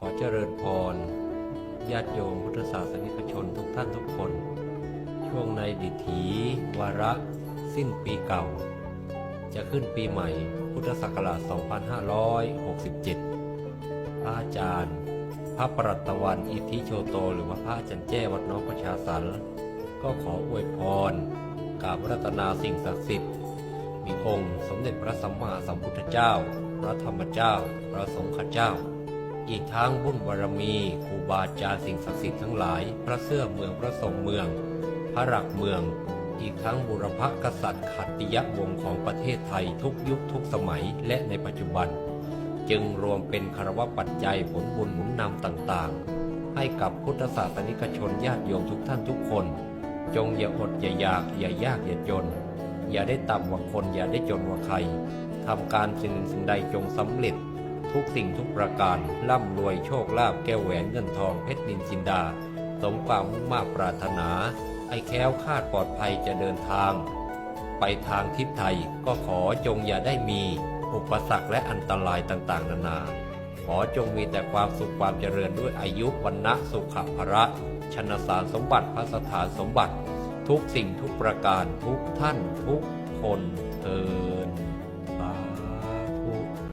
ขอเจริญพรญาติโยมพุทธศาสนิกชนทุกท่านทุกคน ช่วงในดิถีวาระ สิ้นปีเก่า จะขึ้นปีใหม่พุทธศักราช 2567 พระอาจารย์ พระปรัตวันอิทธิโชโต หรือว่าพระอาจารย์แจ้วัดน้องประชาสรรก็ขออวยพรกราบรัตนาสิ่งศักดิ์สิทธิ์มีองค์สมเด็จพระสัมมาสัมพุทธเจ้า พระธรรมเจ้า พระสงฆ์เจ้า อีกทั้งบุญบารมีครูบาอาจารย์สิ่งศักดิ์สิทธิ์ทั้งหลาย พระเสื้อเมืองพระสงฆ์เมือง พระหลักเมือง อีกทั้งบุรพกษัตริย์ขัตติยวงศ์ของประเทศไทยทุกยุคทุกสมัยและในปัจจุบัน จึงรวมเป็นคารวะปัจจัยผลบุญหนุนนำต่างๆ ให้กับพุทธศาสนิกชนญาติโยมทุกท่านทุกคน จงอย่าอดอย่าอยากอย่ายากอย่าจน อย่าได้ต่ำกว่าคนอย่าได้จนกว่าใครทำการสิ่งหนึ่งสิ่งใดจงสำเร็จ ทุกสิ่งทุกประการ ร่ำรวยโชคลาภแก้วแหวนเงินทองเพชรนินจินดา สมความมุ่งมา่ปรารถนาให้แค้วคาดปลอดภัยจะเดินทาง ไปทางทิศไทยก็ขอจงอย่าได้มี อุปสรรคและอันตรายต่างๆ นานา ขอจงมีแต่ความสุขความเจริญด้วยอายุวันนะสุขภระชนสารสมบัติพระสถานสมบัติ ทุกสิ่งทุกประการทุกท่านทุกคนเทิน